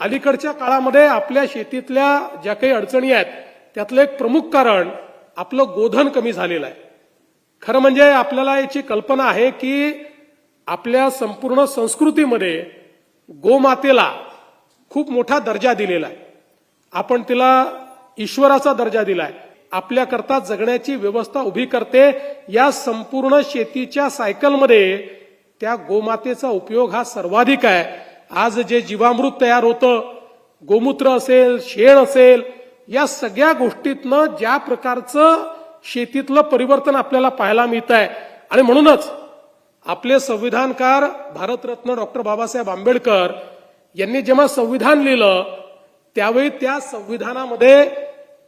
अलीकडच्या काळामध्ये आपल्या शेतीतल्या ज्या काही अडचणी आहेत त्यातलं एक प्रमुख कारण आपलं गोधन कमी झालेलं आहे. खरं म्हणजे आपल्याला याची कल्पना आहे की आपल्या संपूर्ण संस्कृतीमध्ये गोमातेला खूप मोठा दर्जा दिलेला आहे. आपण तिला ईश्वराचा दर्जा दिलाय आपल्याकरता जगण्याची व्यवस्था उभी करते. या संपूर्ण शेतीच्या सायकलमध्ये त्या गोमातेचा उपयोग हा सर्वाधिक आहे. आज जे जीवामृत तयार होतं गोमूत्र असेल शेण असेल या सगळ्या गोष्टीतनं ज्या प्रकारचं शेतीतलं परिवर्तन आपल्याला पाहायला मिळत आहे आणि म्हणूनच आपले संविधानकार भारतरत्न डॉक्टर बाबासाहेब आंबेडकर यांनी जेव्हा संविधान लिहिलं त्यावेळी त्या संविधानामध्ये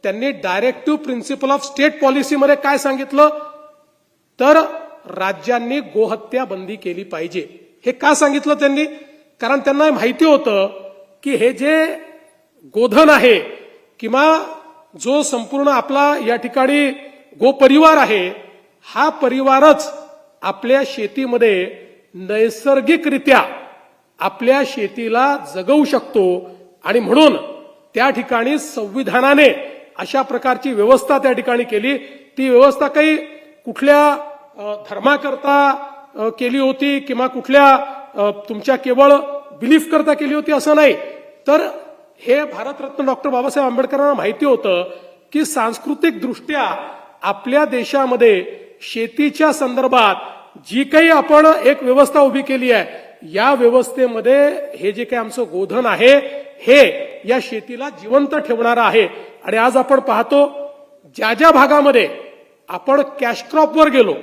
त्यांनी डायरेक्टिव्ह प्रिन्सिपल ऑफ स्टेट पॉलिसीमध्ये काय सांगितलं? तर राज्यांनी गोहत्या बंदी केली पाहिजे. हे का सांगितलं त्यांनी? कारण त्यांना माहिती होतं की हे जे गोधन आहे किंवा जो संपूर्ण आपला या ठिकाणी गोपरिवार आहे हा परिवारच आपल्या शेतीमध्ये नैसर्गिकरित्या आपल्या शेतीला जगवू शकतो आणि म्हणून त्या ठिकाणी संविधानाने अशा प्रकारची व्यवस्था त्या ठिकाणी केली. ती व्यवस्था काही कुठल्या धर्माकरता केली होती किंवा कुठल्या तुमच्या केवळ बिलीफ करता केली होती असं नाही. तर हे भारतरत्न डॉक्टर बाबासाहेब आंबेडकरांना माहिती होतं की सांस्कृतिक दृष्ट्या आपल्या देशामध्ये शेतीच्या संदर्भात जी काही आपण एक व्यवस्था उभी केली आहे या व्यवस्थेमध्ये हे जे काही आमचं गोधन आहे हे या शेतीला जिवंत ठेवणारं आहे. आणि आज आपण पाहतो ज्या ज्या भागामध्ये आपण कॅश क्रॉपवर गेलो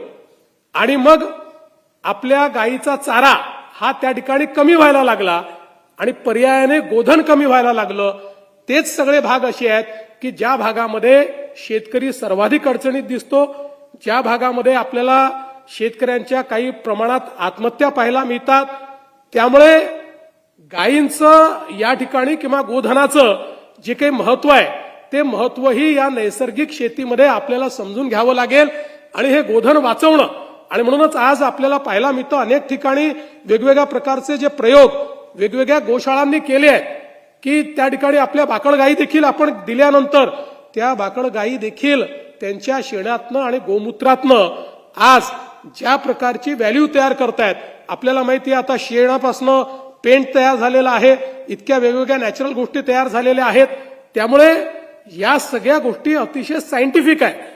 आणि मग आपल्या गायीचा चारा हा त्या ठिकाणी कमी व्हायला लागला आणि पर्यायाने गोधन कमी व्हायला लागलं. तेच सगळे भाग असे आहेत की ज्या भागामध्ये शेतकरी सर्वाधिक अडचणीत दिसतो ज्या भागामध्ये आपल्याला शेतकऱ्यांच्या काही प्रमाणात आत्महत्या पाहायला मिळतात त्यामुळे गायींचं या ठिकाणी किंवा गोधनाचं जे काही महत्त्व आहे ते महत्वही या नैसर्गिक शेतीमध्ये आपल्याला समजून घ्यावं लागेल आणि हे गोधन वाचवणं आणि म्हणूनच आज आपल्याला पाहायला मिळतं अनेक ठिकाणी वेगवेगळ्या प्रकारचे जे प्रयोग वेगवेगळ्या गोशाळांनी केले आहेत की त्या ठिकाणी आपल्या बाकळगाई देखील आपण दिल्यानंतर त्या बाकड देखील त्यांच्या शेणातनं आणि गोमूत्रातनं आज ज्या प्रकारची व्हॅल्यू तयार करतायत आपल्याला माहिती आहे आता शेणापासनं पेंट तयार झालेला आहे इतक्या वेगवेगळ्या नॅचरल गोष्टी तयार झालेल्या आहेत त्यामुळे या सगळ्या गोष्टी अतिशय सायंटिफिक आहे